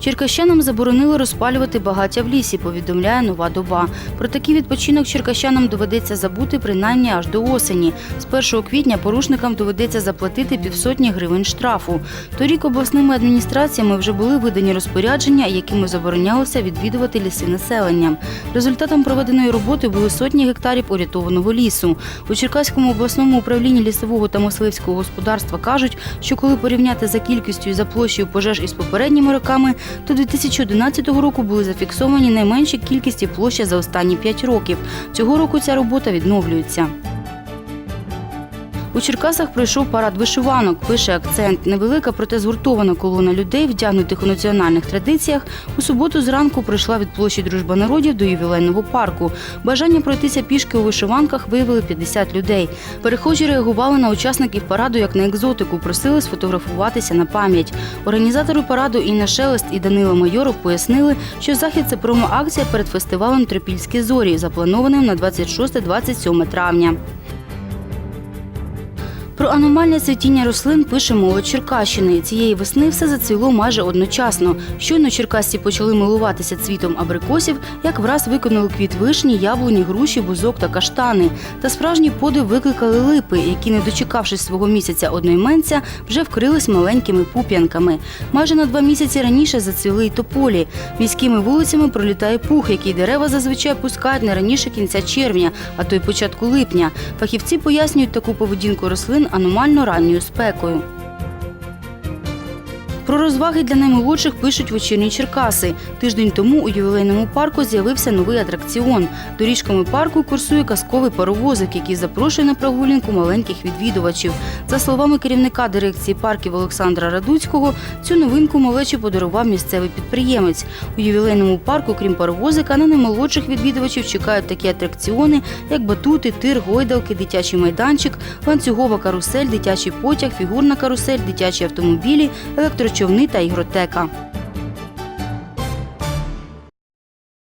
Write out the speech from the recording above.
Черкащанам заборонили розпалювати багаття в лісі, повідомляє нова доба. Про такий відпочинок черкащанам доведеться забути принаймні аж до осені. З 1 квітня порушникам доведеться заплатити півсотні гривень штрафу. Торік обласними адміністраціями вже були видані розпорядження, якими заборонялося відвідувати ліси населенням. Результатом проведеної роботи були сотні гектарів урятованого лісу. У Черкаському обласному управлінні лісового та мисливського господарства кажуть, що коли порівняти за кількістю і за площею пожеж із попередніми роками, то 2011 року були зафіксовані найменші кількість і площа за останні 5 років. Цього року ця робота відновлюється. У Черкасах пройшов парад вишиванок, пише акцент. Невелика, проте згуртована колона людей, вдягнутих у національних традиціях, у суботу зранку пройшла від площі Дружба народів до ювілейного парку. Бажання пройтися пішки у вишиванках виявили 50 людей. Перехожі реагували на учасників параду як на екзотику, просили сфотографуватися на пам'ять. Організатори параду Інна Шелест і Данила Майоров пояснили, що захід це промо-акція перед фестивалем Тропільські зорі, запланованим на 26-27 травня. Про аномальне цвітіння рослин пише молодь Черкащини. Цієї весни все зацвіло майже одночасно. Щойно черкасці почали милуватися цвітом абрикосів, як враз виконали квіт вишні, яблуні, груші, бузок та каштани. Та справжній подив викликали липи, які, не дочекавшись свого місяця одноіменця, вже вкрились маленькими пуп'янками. Майже на два місяці раніше зацвіли й тополі. Міськими вулицями пролітає пух, який дерева зазвичай пускають не раніше кінця червня, а то й початку липня. Фахівці пояснюють таку поведінку рослин аномально ранньою спекою. Про розваги для наймолодших пишуть вечірні Черкаси. Тиждень тому у ювілейному парку з'явився новий атракціон. Доріжками парку курсує казковий паровозик, який запрошує на прогулянку маленьких відвідувачів. За словами керівника дирекції парків Олександра Радуцького, цю новинку малечі подарував місцевий підприємець. У ювілейному парку, крім паровозика, на наймолодших відвідувачів чекають такі атракціони, як батути, тир, гойдалки, дитячий майданчик, ланцюгова карусель, дитячий потяг, фігурна карусель, дитячі автомобілі, електрочовни та ігротека.